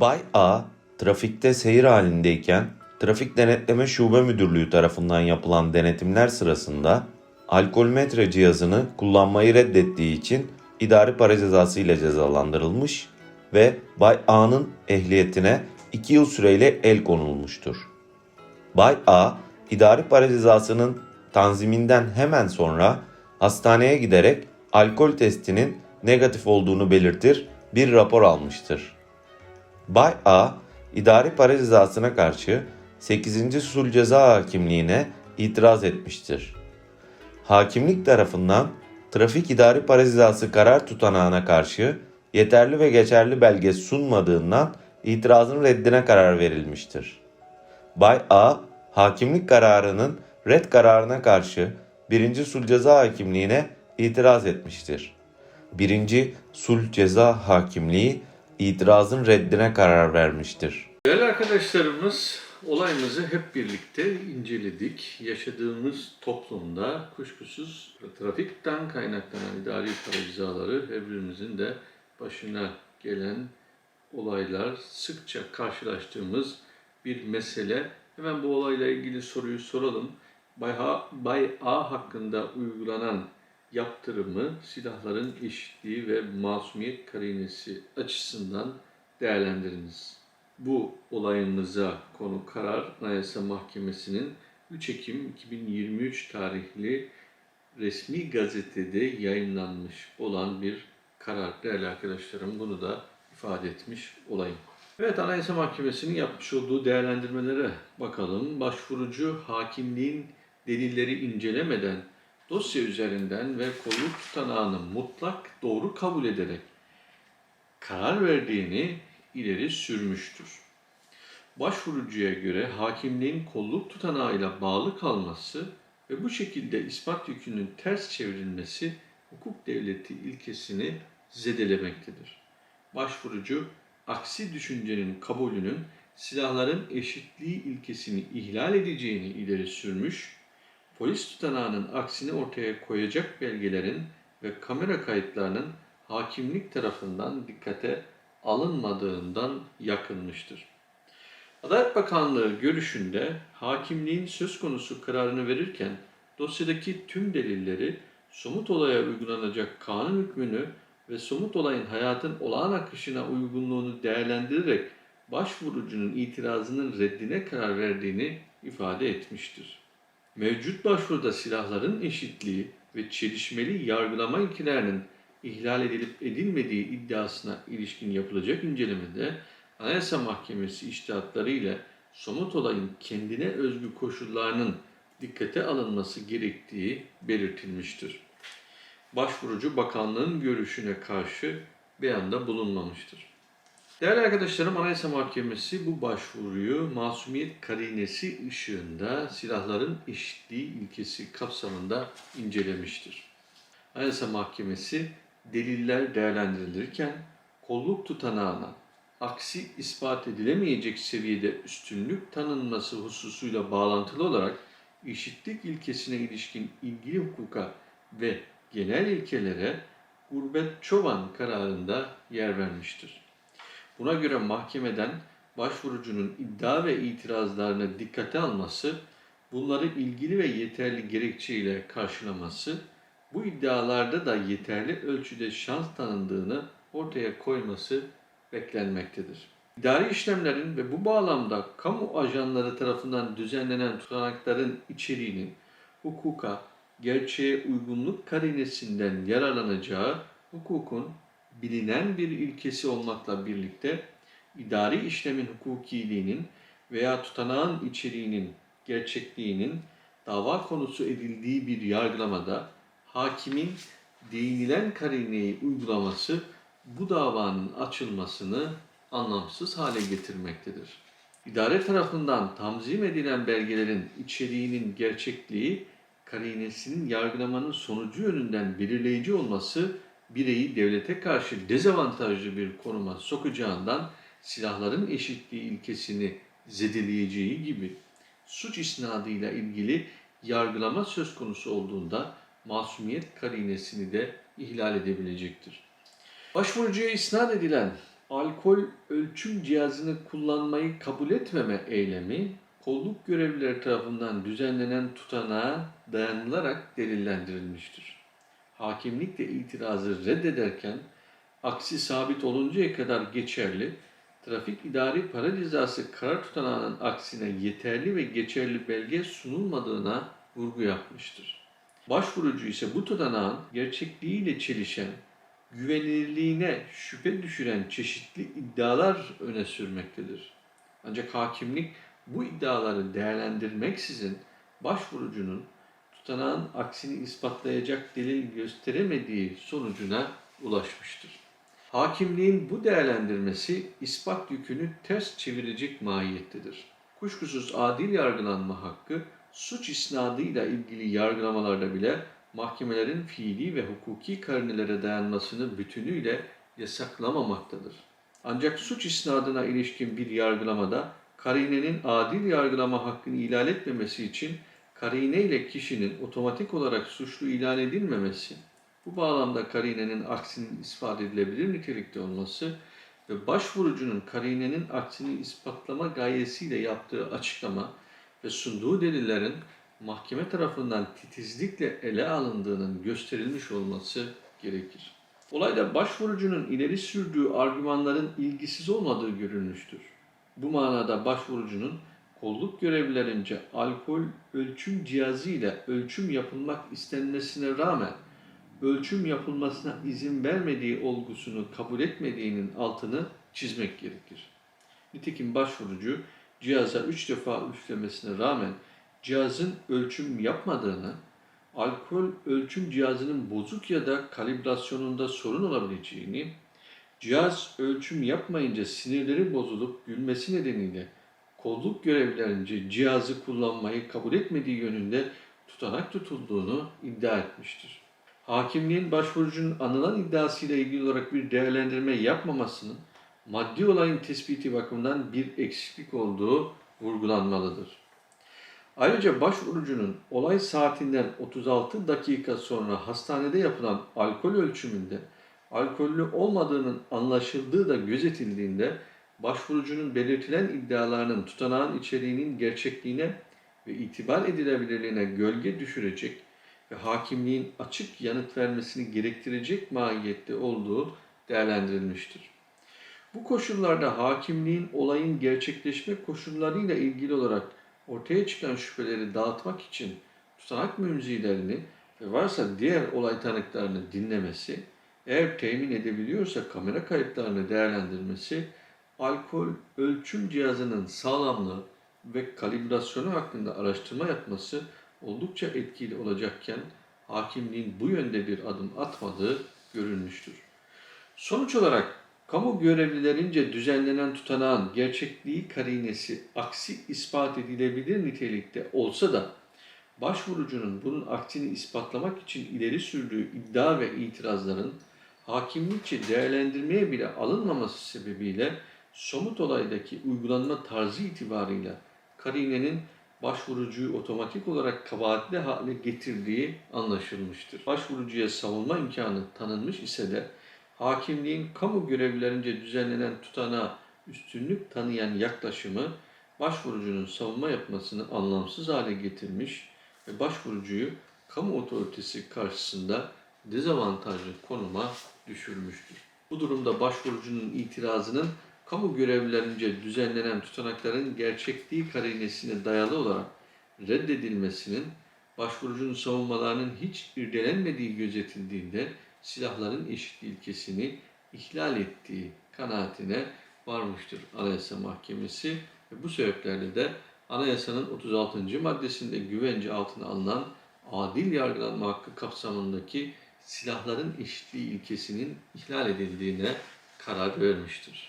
Bay A trafikte seyir halindeyken Trafik Denetleme Şube Müdürlüğü tarafından yapılan denetimler sırasında alkolmetre cihazını kullanmayı reddettiği için idari para cezası ile cezalandırılmış ve Bay A'nın ehliyetine 2 yıl süreyle el konulmuştur. Bay A, idari para cezasının tanziminden hemen sonra hastaneye giderek alkol testinin negatif olduğunu belirtir bir rapor almıştır. Bay A, idari para cezasına karşı 8. Sul Ceza Hakimliğine itiraz etmiştir. Hakimlik tarafından trafik idari para cezası karar tutanağına karşı yeterli ve geçerli belge sunmadığından itirazın reddine karar verilmiştir. Bay A, hakimlik kararının red kararına karşı 1. Sulh Ceza Hakimliğine itiraz etmiştir. 1. Sulh Ceza Hakimliği itirazın reddine karar vermiştir. Değerli arkadaşlarımız, olayımızı hep birlikte inceledik. Yaşadığımız toplumda kuşkusuz trafikten kaynaklanan idari para cezaları her birimizin de başına gelen olaylar, sıkça karşılaştığımız bir mesele. Hemen bu olayla ilgili soruyu soralım. Bay A hakkında uygulanan yaptırımı silahların eşitliği ve masumiyet karinesi açısından değerlendiriniz. Bu olayımıza konu karar Anayasa Mahkemesi'nin 3 Ekim 2023 tarihli resmi gazetede yayınlanmış olan bir karar. Değerli arkadaşlarım bunu da ifade etmiş olayım. Evet Anayasa Mahkemesi'nin yapmış olduğu değerlendirmelere bakalım. Başvurucu hakimliğin delilleri incelemeden dosya üzerinden ve kolluk tutanağını mutlak doğru kabul ederek karar verdiğini ileri sürmüştür. Başvurucuya göre hakimliğin kolluk tutanağıyla bağlı kalması ve bu şekilde ispat yükünün ters çevrilmesi hukuk devleti ilkesini zedelemektedir. Başvurucu aksi düşüncenin kabulünün silahların eşitliği ilkesini ihlal edeceğini ileri sürmüş, polis tutanağının aksini ortaya koyacak belgelerin ve kamera kayıtlarının hakimlik tarafından dikkate alınmadığından yakınmıştır. Adalet Bakanlığı görüşünde hakimliğin söz konusu kararını verirken dosyadaki tüm delilleri somut olaya uygulanacak kanun hükmünü ve somut olayın hayatın olağan akışına uygunluğunu değerlendirerek başvurucunun itirazının reddine karar verdiğini ifade etmiştir. Mevcut başvuruda silahların eşitliği ve çelişmeli yargılama ilkelerinin ihlal edilip edilmediği iddiasına ilişkin yapılacak incelemede Anayasa Mahkemesi iştihatları ile somut olayın kendine özgü koşullarının dikkate alınması gerektiği belirtilmiştir. Başvurucu bakanlığın görüşüne karşı beyanda bulunmamıştır. Değerli arkadaşlarım Anayasa Mahkemesi bu başvuruyu masumiyet karinesi ışığında silahların eşitliği ilkesi kapsamında incelemiştir. Anayasa Mahkemesi deliller değerlendirilirken kolluk tutanağına aksi ispat edilemeyecek seviyede üstünlük tanınması hususuyla bağlantılı olarak eşitlik ilkesine ilişkin ilgili hukuka ve genel ilkelere Gurbet Çoban kararında yer vermiştir. Buna göre mahkemeden başvurucunun iddia ve itirazlarını dikkate alması, bunları ilgili ve yeterli gerekçeyle karşılaması, bu iddialarda da yeterli ölçüde şans tanındığını ortaya koyması beklenmektedir. İdari işlemlerin ve bu bağlamda kamu ajanları tarafından düzenlenen tutanakların içeriğinin hukuka, gerçeğe uygunluk karinesinden yararlanacağı hukukun bilinen bir ilkesi olmakla birlikte idari işlemin hukukiliğinin veya tutanağın içeriğinin gerçekliğinin dava konusu edildiği bir yargılamada hakimin değinilen karineyi uygulaması bu davanın açılmasını anlamsız hale getirmektedir. İdare tarafından tamzim edilen belgelerin içeriğinin gerçekliği, karinesinin yargılamanın sonucu yönünden belirleyici olması bireyi devlete karşı dezavantajlı bir konuma sokacağından silahların eşitliği ilkesini zedeleyeceği gibi suç isnadıyla ilgili yargılama söz konusu olduğunda masumiyet karinesini de ihlal edebilecektir. Başvurucuya isnat edilen alkol ölçüm cihazını kullanmayı kabul etmeme eylemi kolluk görevlileri tarafından düzenlenen tutanağa dayanılarak delillendirilmiştir. Hakimlik de itirazı reddederken aksi sabit oluncaya kadar geçerli, trafik idari para cezası karar tutanağının aksine yeterli ve geçerli belge sunulmadığına vurgu yapmıştır. Başvurucu ise bu tutanağın gerçekliğiyle çelişen, güvenilirliğine şüphe düşüren çeşitli iddialar öne sürmektedir. Ancak hakimlik bu iddiaları değerlendirmeksizin başvurucunun tutanağın aksini ispatlayacak delil gösteremediği sonucuna ulaşmıştır. Hakimliğin bu değerlendirmesi ispat yükünü ters çevirecek mahiyettedir. Kuşkusuz adil yargılanma hakkı suç isnadıyla ilgili yargılamalarda bile mahkemelerin fiili ve hukuki karinelere dayanmasını bütünüyle yasaklamamaktadır. Ancak suç isnadına ilişkin bir yargılamada karinenin adil yargılama hakkını ihlal etmemesi için karine ile kişinin otomatik olarak suçlu ilan edilmemesi, bu bağlamda karinenin aksinin ispat edilebilir nitelikte olması ve başvurucunun karinenin aksini ispatlama gayesiyle yaptığı açıklama ve sunduğu delillerin mahkeme tarafından titizlikle ele alındığının gösterilmiş olması gerekir. Olayda başvurucunun ileri sürdüğü argümanların ilgisiz olmadığı görülmüştür. Bu manada başvurucunun kolluk görevlilerince alkol ölçüm cihazı ile ölçüm yapılmak istenmesine rağmen ölçüm yapılmasına izin vermediği olgusunu kabul etmediğinin altını çizmek gerekir. Nitekim başvurucu cihaza üç defa üflemesine rağmen cihazın ölçüm yapmadığını, alkol ölçüm cihazının bozuk ya da kalibrasyonunda sorun olabileceğini, cihaz ölçüm yapmayınca sinirleri bozulup gülmesi nedeniyle kolluk görevlilerince cihazı kullanmayı kabul etmediği yönünde tutanak tutulduğunu iddia etmiştir. Hakimliğin başvurucunun anılan iddiasıyla ilgili olarak bir değerlendirme yapmamasının maddi olayın tespiti bakımından bir eksiklik olduğu vurgulanmalıdır. Ayrıca başvurucunun olay saatinden 36 dakika sonra hastanede yapılan alkol ölçümünde alkollü olmadığının anlaşıldığı da gözetildiğinde başvurucunun belirtilen iddialarının tutanağın içeriğinin gerçekliğine ve itibar edilebilirliğine gölge düşürecek ve hakimliğin açık yanıt vermesini gerektirecek mahiyette olduğu değerlendirilmiştir. Bu koşullarda hakimliğin olayın gerçekleşme koşullarıyla ilgili olarak ortaya çıkan şüpheleri dağıtmak için tutanak mümzilerini ve varsa diğer olay tanıklarını dinlemesi, eğer temin edebiliyorsa kamera kayıtlarını değerlendirmesi, alkol ölçüm cihazının sağlamlığı ve kalibrasyonu hakkında araştırma yapması oldukça etkili olacakken hakimliğin bu yönde bir adım atmadığı görülmüştür. Sonuç olarak kamu görevlilerince düzenlenen tutanağın gerçekliği karinesi aksi ispat edilebilir nitelikte olsa da başvurucunun bunun aksini ispatlamak için ileri sürdüğü iddia ve itirazların hakimlikçe değerlendirmeye bile alınmaması sebebiyle somut olaydaki uygulanma tarzı itibarıyla karinenin başvurucuyu otomatik olarak kabahatli hale getirdiği anlaşılmıştır. Başvurucuya savunma imkanı tanınmış ise de hakimliğin kamu görevlilerince düzenlenen tutanağa üstünlük tanıyan yaklaşımı başvurucunun savunma yapmasını anlamsız hale getirmiş ve başvurucuyu kamu otoritesi karşısında dezavantajlı konuma düşürmüştür. Bu durumda başvurucunun itirazının kamu görevlilerince düzenlenen tutanakların gerçekliği karinesine dayalı olarak reddedilmesinin başvurucunun savunmalarının hiç irdelenmediği gözetildiğinde silahların eşitliği ilkesini ihlal ettiği kanaatine varmıştır Anayasa Mahkemesi ve bu sebeplerle de Anayasanın 36. maddesinde güvence altına alınan adil yargılanma hakkı kapsamındaki silahların eşitliği ilkesinin ihlal edildiğine karar vermiştir.